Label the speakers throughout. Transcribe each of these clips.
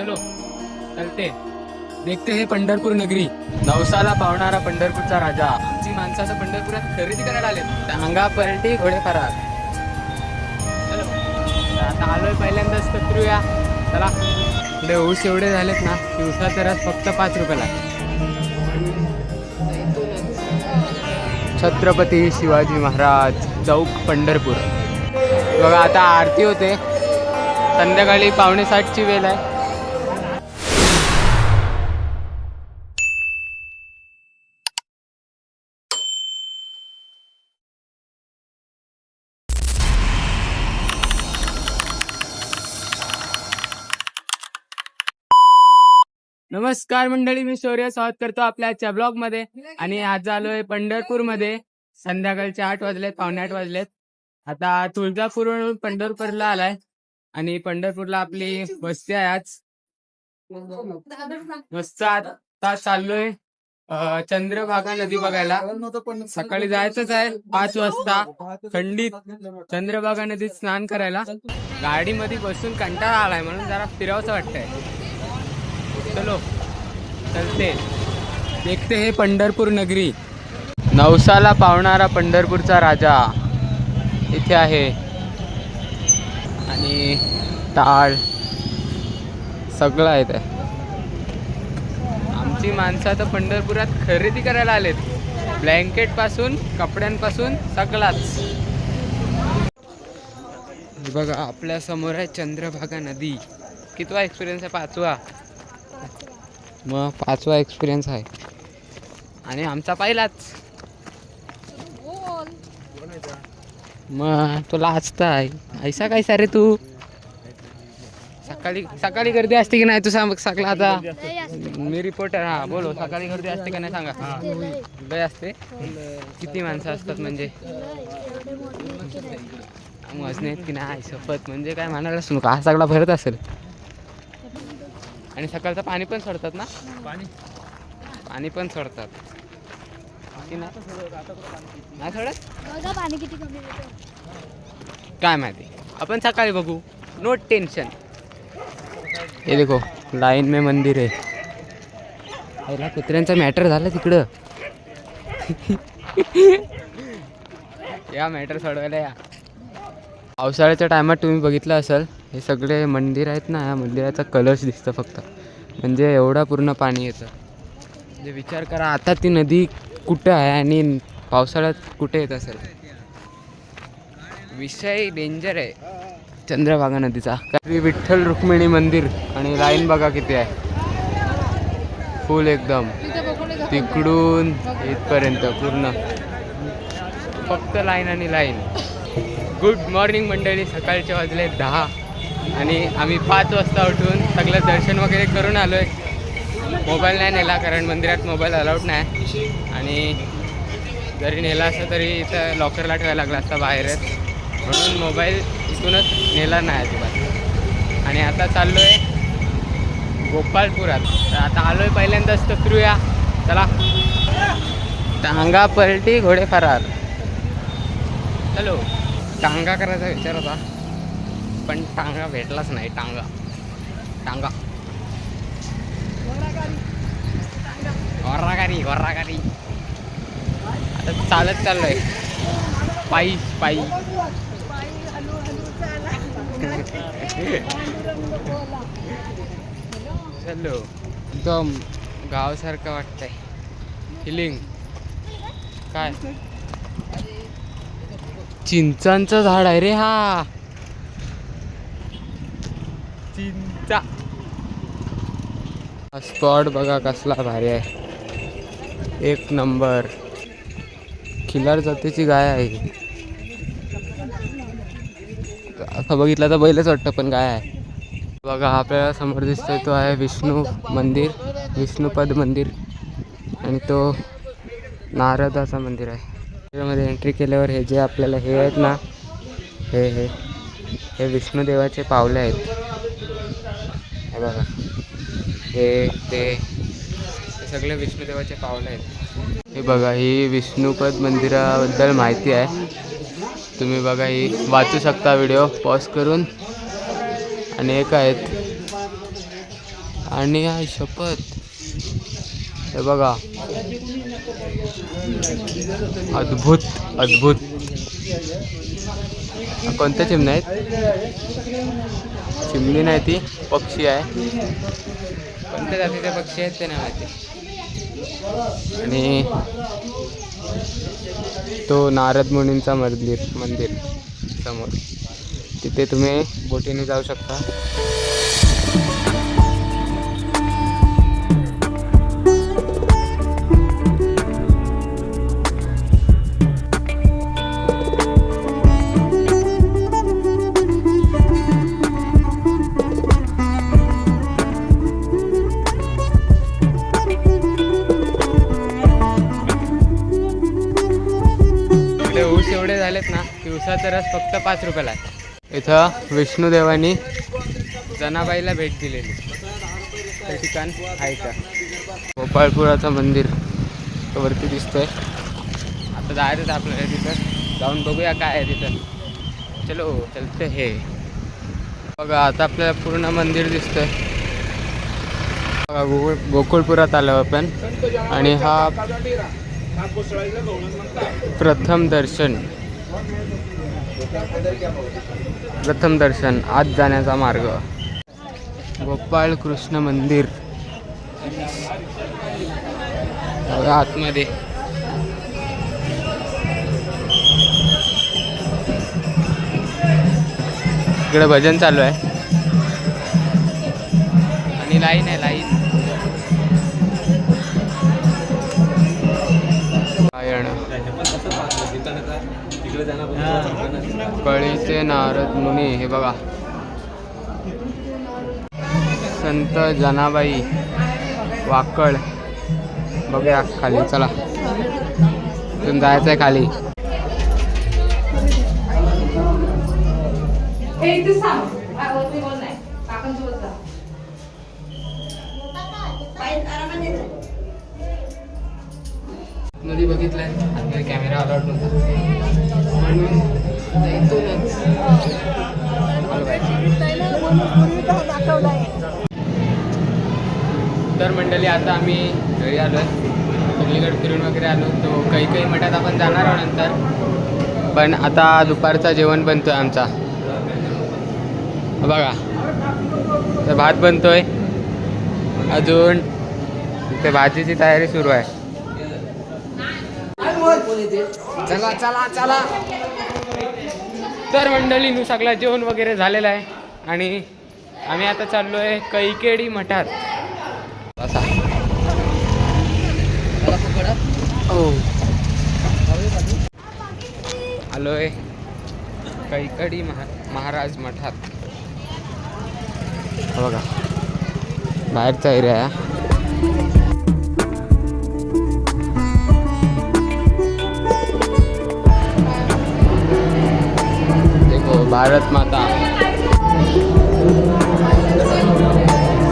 Speaker 1: चलो चलते. देखते हे पंढरपूर नगरी. नवसाला पावणारा पंढरपूरचा राजा. आमची माणसाचं पंढरपुरात खरेदी करायला आले अंगा पलटी घोडे फरार चलो आता आलोय पहिल्यांदाच कत्रूया चला. इकडे ऊस एवढे झालेत ना की ऊसाचा रस फक्त पाच रुपयाला छत्रपती शिवाजी महाराज चौक पंढरपूर. बघा आता आरती होते. संध्याकाळी पावणे साठची वेळ आहे. नमस्कार मंडळी मी शौर्य स्वागत करतो आपल्या आजच्या ब्लॉगमध्ये. आणि आज आलोय पंढरपूरमध्ये. संध्याकाळचे आठ वाजलेत पावणे आठ वाजलेत. आता तुळजापूरवरून पंढरपूरला आलाय. आणि पंढरपूरला आपली वस्ती आहे आज. मस्त आता चाललोय चंद्रभागा नदी बघायला. सकाळी जायचंच आहे पाच वाजता. थंडीत चंद्रभागा नदीत स्नान करायला. गाडीमध्ये बसून कंटाळा आलाय म्हणून जरा फिरावंसं वाटतंय. चलो चलते. देखते हे पंढरपूर नगरी. नवसाला पावणारा पंढरपूरचा राजा इथे आहे. आणि टाळ सगळं आहे ते. आमची माणसं आता पंढरपुरात खरेदी करायला आलेत. ब्लँकेटपासून कपड्यांपासून सगळाच. बघा आपल्यासमोर आहे चंद्रभागा नदी. कितवा एक्सपिरियन्स आहे पाचवा मग पाचवा एक्सपिरियन्स आहे. आणि आमचा पहिलाच. मग तुला आजता आहे. ऐसा काय सारे तू? सकाळी सकाळी गर्दी असते की नाही तू सांग सकाळ आता? मी रिपोर्टर हा बोलो सकाळी गर्दी असते का नाही सांगा. लय असते. किती माणसं असतात म्हणजे? मजने की नाही शपथ म्हणजे काय म्हणायलाच नको हा सगळा भरत असेल. आणि सकाळचं पाणी पण सोडतात ना? पाणी. पाणी पण सोडतात. नाही? नाही. सोडत?
Speaker 2: बघा पाणी किती कमी
Speaker 1: काय माहिती. आपण सकाळी बघू. नो टेन्शन हे देखो लाईन में मंदिर आहे. पहिला कुत्र्यांचा मॅटर झाला तिकडं. या मॅटर सोडवायला या. पावसाळ्याच्या टायमात तुम्ही बघितलं असेल हे सगळे मंदिर आहेत ना या मंदिराचा कलर्स दिसतं फक्त. म्हणजे एवढा पूर्ण पाणी येतं. म्हणजे विचार करा आता ती नदी कुठं आहे आणि पावसाळ्यात कुठे येत असेल? विषय डेंजर आहे. चंद्रभागा नदीचा. श्री विठ्ठल रुक्मिणी मंदिर आणि लाईन बघा किती आहे. फुल एकदम. तिकडून इथपर्यंत पूर्ण. फक्त लाईन आणि लाईन गुड मॉर्निंग मंडळी सकाळचे वाजले दहा. आणि आम्ही पाच वाजता उठून सगळं दर्शन वगैरे करून आलो आहे मोबाईल नाही नेला कारण मंदिरात मोबाईल अलाउड नाही. आणि जरी नेला असता तरी इथं लॉकरला ठेवायला लागला असता बाहेरच. म्हणून मोबाईल इथूनच नेला नाही अजिबात. आणि आता चाललो आहे गोपाळपुरात. तर आता आलो आहे पहिल्यांदाच तर फिरूया. चला. टांगा पलटी घोडे फरार. चलो टांगा करायचा विचार होता. पण टांगा भेटलाच नाही टांगा. टांगा. गोर्रागारी गोर्रागारी आता चालत चाललोय. पायी पायी. चलो. एकदम गावासारखं वाटतंय. फिलिंग काय? चिंचांचं झाड आहे रे हा. चिंचा. स्पॉट बघा कसला भारी आहे. एक नंबर खिलार जातीची गाय आहे असं बघितलं तर बैलच वाटतं पण गाय आहे. बघा आपल्याला समोर दिसतोय तो आहे विष्णू मंदिर विष्णुपद मंदिर. आणि तो नारदाचा मंदिर आहे. त्याच्यामध्ये एंट्री केल्यावर हे जे आपल्याला हे आहेत ना हे हे हे विष्णुदेवाचे पावले आहेत. हे बघा. हे ते सगळे विष्णुदेवाचे पावलं आहेत. हे बघा ही विष्णुपद मंदिराबद्दल माहिती आहे. तुम्ही बघा ही वाचू शकता व्हिडिओ पॉज करून. आणि एक आहेत. आणि हा शपथ. हे बघा. अद्भुत अद्भुत. कोणत्या चिमण्या आहेत? चिमणी नाही ती पक्षी आहे. कोणत्या जातीचे पक्षी आहेत ते नाही माहिती. आणि तो नारद मुनींचा मंदिर मंदिर समोर. तिथे तुम्ही बोटीने जाऊ शकता. ना तरच रस फक्त पाच रुपयाला आहे. इथं विष्णुदेवानी जनाबाईला भेट दिलेली. हे ठिकाण आहे का गोपाळपुराचं मंदिर वरती दिसतंय. आता जायचं आपल्याला तिथं. जाऊन बघूया काय आहे तिथं. चलो चलते हे. बघा आता आपल्याला पूर्ण मंदिर दिसतंय. बघा गोकुळ गोकुळपुरात आलो आपण. आणि हा प्रथम दर्शन. प्रथम दर्शन आत जाण्याचा मार्ग. गोपाळ कृष्ण मंदिर. आतमध्ये. इकडे भजन चालू आहे. आणि लाईन आहे लाईन. पायण कळीचे नारद मुनी हे बघा. संत जनाबाई वाकळ बघूया खाली चला. इथून जायचं आहे खाली बघितलं बघितलंय आतमध्ये कॅमेरा अलाउड नव्हता. म्हणून इथूनच. तर मंडळी आता आम्ही घरी आलो आहे सगळीकडे फिरून वगैरे आलो. तो काही काही मठात आपण जाणार आहोत नंतर. पण आता दुपारचा जेवण बनतोय आमचा. बघा. तर भात बनतोय. अजून ते भाजीची तयारी सुरू आहे. चला चला चला. तर मंडळी नु सगळं जेवण वगैरे झालेलं आहे. आणि आम्ही आता चाललो आहे कैकेडी मठात. असा हो. आलोय कैकडी महा महाराज मठात. हा बघा. बाहेरचा एरिया भारत माता।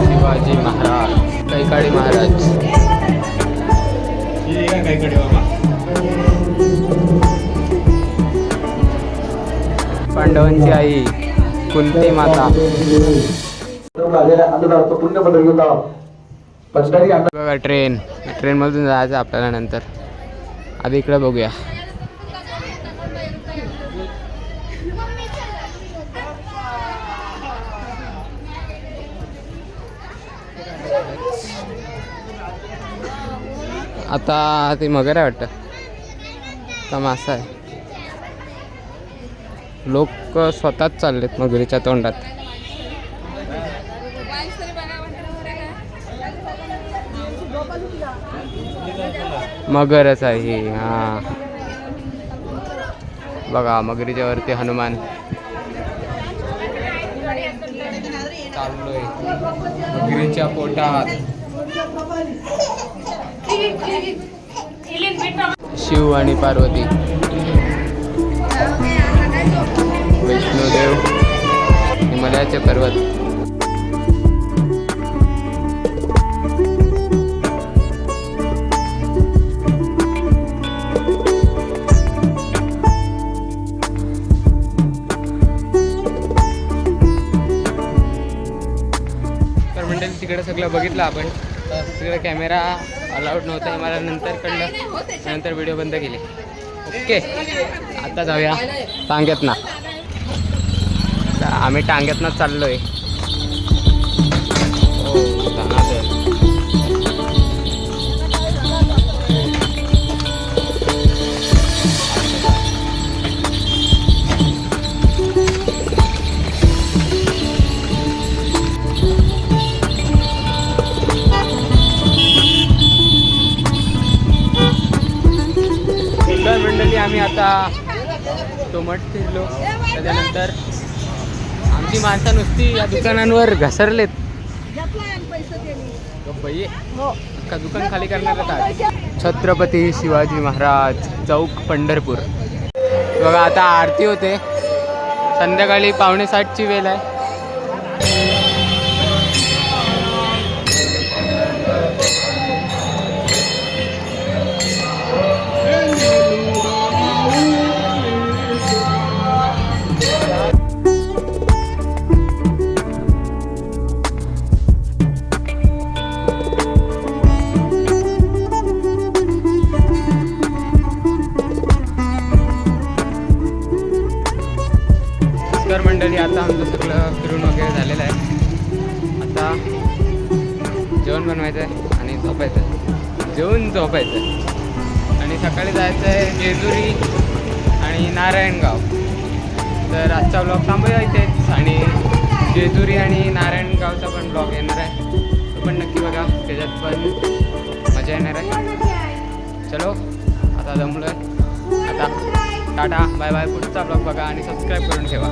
Speaker 1: शिवाजी महाराज कैकाडी महाराज। पांडवांची आई कुंती माता। बघा ट्रेन ट्रेनमधून जायचं आपल्याला नंतर. आधी इकडे बघूया. आता ते मगर आहे वाटतं. का मासा आहे. लोक स्वतःच चाललेत मगरीच्या तोंडात. मगरच आहे हां हा. बघा मगरीच्या वरती हनुमान. चाललोय. मगरीच्या पोटात. शिव आणि पार्वती. विष्णुदेव हिमालयाचे पर्वत. तिकडे सगळं बघितलं आपण. तिकडे कॅमेरा अलाउड नव्हता मला नंतर कळलं. नंतर व्हिडिओ बंद केले. ओके आता जाऊया टांग्यातना. आम्ही टांग्यातनं चाललो आहे टोमट फिरलो. त्याच्यानंतर आमची माणसं नुसती या दुकानांवर घसरलेत. अख्खा दुकान खाली करणार आता छत्रपती शिवाजी महाराज चौक पंढरपूर. बघा आता आरती होते. संध्याकाळी पावणे सातची वेळ आहे. तर मंडळी आता आमचं सगळं फिरून वगैरे झालेलं आहे. आता जेवण बनवायचं आहे आणि झोपायचं आहे. जेवून झोपायचं आहे. आणि सकाळी जायचं आहे जेजुरी आणि नारायणगाव. तर आजचा ब्लॉग थांबूया इथेच आणि जेजुरी आणि नारायणगावचा पण ब्लॉग येणार आहे. तो पण नक्की बघा. त्याच्यात पण मजा येणार आहे. चलो आता जमलं. आता टाटा बाय बाय. पुढचा ब्लॉग बघा आणि सबस्क्राईब करून ठेवा.